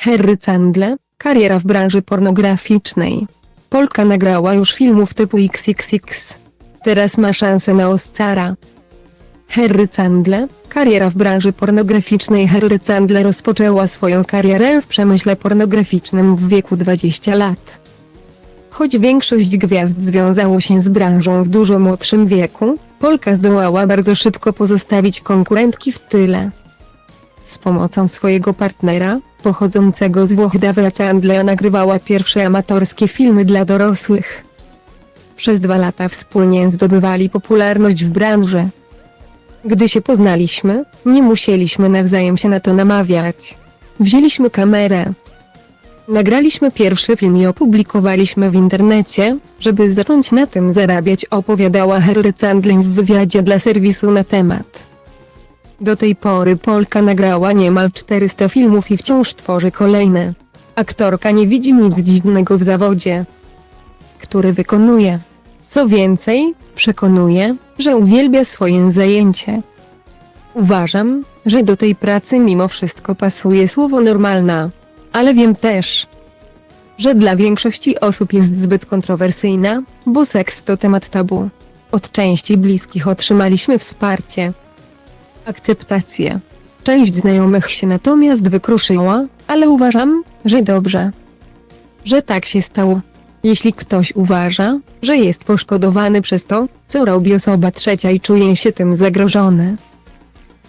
Henry Candle, kariera w branży pornograficznej. Polka nagrała już filmów typu XXX. Teraz ma szansę na Oscara. Henry Candle, kariera w branży pornograficznej Henry Candle rozpoczęła swoją karierę w przemyśle pornograficznym w wieku 20 lat. Choć większość gwiazd związało się z branżą w dużo młodszym wieku, Polka zdołała bardzo szybko pozostawić konkurentki w tyle. Z pomocą swojego partnera, pochodzącego z Włoch Davea Candlea nagrywała pierwsze amatorskie filmy dla dorosłych. Przez dwa lata wspólnie zdobywali popularność w branży. Gdy się poznaliśmy, nie musieliśmy nawzajem się na to namawiać. Wzięliśmy kamerę. Nagraliśmy pierwszy film i opublikowaliśmy w internecie, żeby zacząć na tym zarabiać, opowiadała Harry Candlin w wywiadzie dla serwisu na temat. Do tej pory Polka nagrała niemal 400 filmów i wciąż tworzy kolejne. Aktorka nie widzi nic dziwnego w zawodzie, który wykonuje. Co więcej, przekonuje, że uwielbia swoje zajęcie. Uważam, że do tej pracy mimo wszystko pasuje słowo normalna, ale wiem też, że dla większości osób jest zbyt kontrowersyjna, bo seks to temat tabu. Od części bliskich otrzymaliśmy wsparcie, akceptację. Część znajomych się natomiast wykruszyła, ale uważam, że dobrze, że tak się stało. Jeśli ktoś uważa, że jest poszkodowany przez to, co robi osoba trzecia i czuje się tym zagrożony,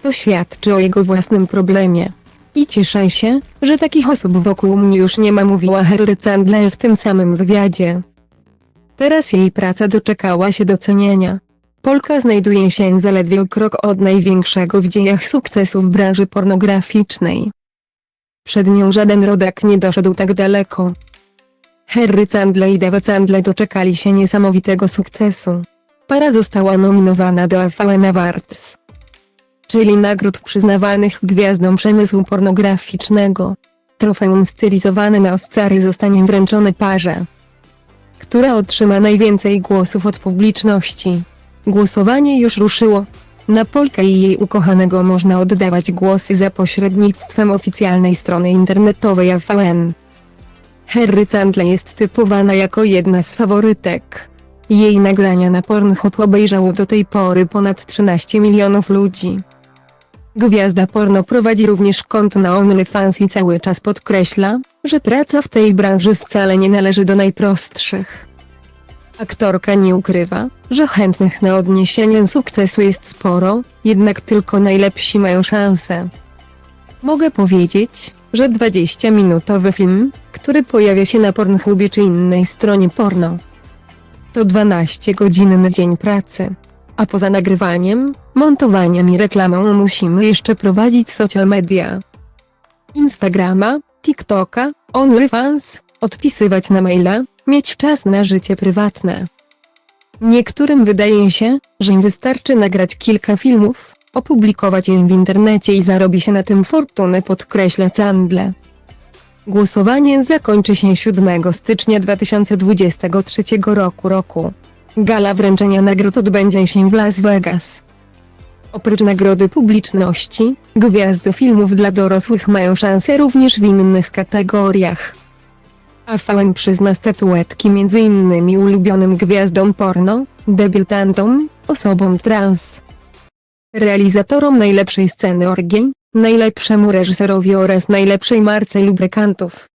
to świadczy o jego własnym problemie. I cieszę się, że takich osób wokół mnie już nie ma, mówiła Harry Candler w tym samym wywiadzie. Teraz jej praca doczekała się docenienia. Polka znajduje się zaledwie o krok od największego w dziejach sukcesu w branży pornograficznej. Przed nią żaden rodak nie doszedł tak daleko. Harry Candle i Dave Candle doczekali się niesamowitego sukcesu. Para została nominowana do AVN Awards, czyli nagród przyznawanych gwiazdom przemysłu pornograficznego. Trofeum stylizowane na Oscary zostanie wręczone parze, która otrzyma najwięcej głosów od publiczności. Głosowanie już ruszyło. Na Polkę i jej ukochanego można oddawać głosy za pośrednictwem oficjalnej strony internetowej AVN. Harry Candle jest typowana jako jedna z faworytek. Jej nagrania na Pornhub obejrzało do tej pory ponad 13 milionów ludzi. Gwiazda porno prowadzi również konto na OnlyFans i cały czas podkreśla, że praca w tej branży wcale nie należy do najprostszych. Aktorka nie ukrywa, że chętnych na odniesienie sukcesu jest sporo, jednak tylko najlepsi mają szansę. Mogę powiedzieć, że 20-minutowy film, który pojawia się na Pornhubie czy innej stronie porno, to 12 godzin na dzień pracy. A poza nagrywaniem, montowaniem i reklamą musimy jeszcze prowadzić social media. Instagrama, TikToka, OnlyFans, odpisywać na maila, mieć czas na życie prywatne. Niektórym wydaje się, że im wystarczy nagrać kilka filmów, opublikować je w internecie i zarobi się na tym fortunę podkreśla Candle. Głosowanie zakończy się 7 stycznia 2023 roku roku. Gala wręczenia nagród odbędzie się w Las Vegas. Oprócz nagrody publiczności, gwiazdy filmów dla dorosłych mają szansę również w innych kategoriach. AVN przyzna statuetki m.in. ulubionym gwiazdom porno, debiutantom, osobom trans, realizatorom najlepszej sceny orgiej, najlepszemu reżyserowi oraz najlepszej marce lubrykantów.